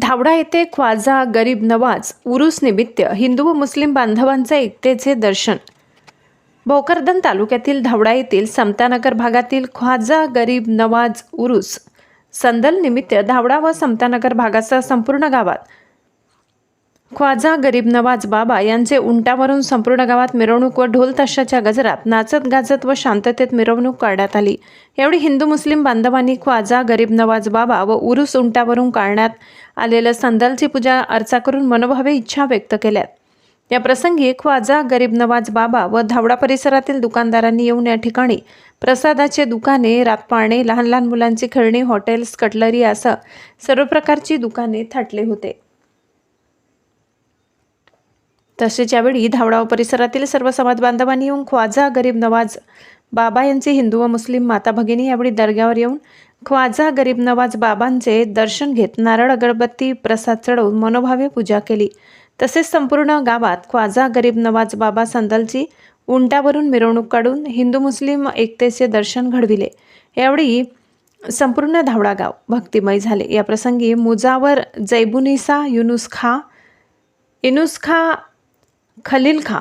धावडा येथे ख्वाजा गरीब नवाज उरूस निमित्त हिंदू व मुस्लिम बांधवांचे एकतेचे दर्शन. भोकरदन तालुक्यातील धावडा येथील समतानगर भागातील ख्वाजा गरीब नवाज उरूस संदल निमित्त धावडा व समतानगर भागासह संपूर्ण गावात ख्वाजा गरीब नवाज बाबा यांचे उंटावरून संपूर्ण गावात मिरवणूक व ढोल ताशाच्या गजरात नाचत गाजत व शांततेत मिरवणूक काढण्यात आली. यावेळी हिंदू मुस्लिम बांधवांनी ख्वाजा गरीब नवाज बाबा व उरुस उंटावरून काढण्यात आलेल्या संदलची पूजा अर्चा करून मनोभावे इच्छा व्यक्त केल्यात. या प्रसंगी ख्वाजा गरीब नवाज बाबा व धावडा परिसरातील दुकानदारांनी येऊन या ठिकाणी प्रसादाचे दुकाने रातपाळणे लहान लहान मुलांची खेळणी हॉटेल्स कटलरी असं सर्व प्रकारची दुकाने थाटले होते. तसेच यावेळी धावडा व परिसरातील सर्व समाज बांधवांनी येऊन ख्वाजा गरीब नवाज बाबा यांचे हिंदू व मुस्लिम माता भगिनी यावेळी दर्ग्यावर येऊन ख्वाजा गरीब नवाज बाबांचे दर्शन घेत नारळ अगरबत्ती प्रसाद चढवून मनोभावे पूजा केली. तसेच संपूर्ण गावात ख्वाजा गरीब नवाज बाबा संदलची उंटावरून मिरवणूक काढून हिंदू मुस्लिम एकतेचे दर्शन घडविले. यावेळी संपूर्ण धावडा गाव भक्तिमय झाले. या प्रसंगी मुजावर जैबुनिसा युनुस खा युनुस खा खलील खा.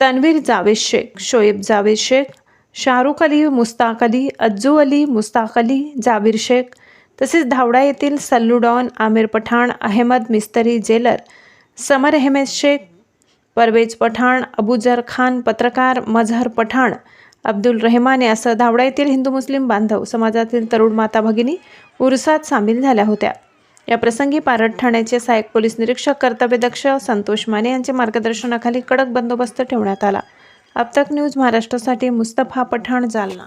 तन्वीर जावेद शेख शोएब जावेद शेख शाहरुख अली मुस्ताक अली अज्जू अली मुस्ताक अली जाबीर शेख तसेच धावडा येथील सल्लू डॉन आमिर पठाण अहमद मिस्तरी जेलर समर अहमद शेख परवेज पठाण अबुजर खान पत्रकार मझहर पठाण अब्दुल रहमान असं धावडा येथील हिंदू मुस्लिम बांधव समाजातील तरुण माता भगिनी उरसात सामील झाल्या होत्या. या प्रसंगी पारड ठाण्याचे सहाय्यक पोलीस निरीक्षक कर्तव्यदक्ष संतोष माने यांच्या मार्गदर्शनाखाली कडक बंदोबस्त ठेवण्यात आला. अब तक न्यूज महाराष्ट्रासाठी मुस्तफा पठाण जालना.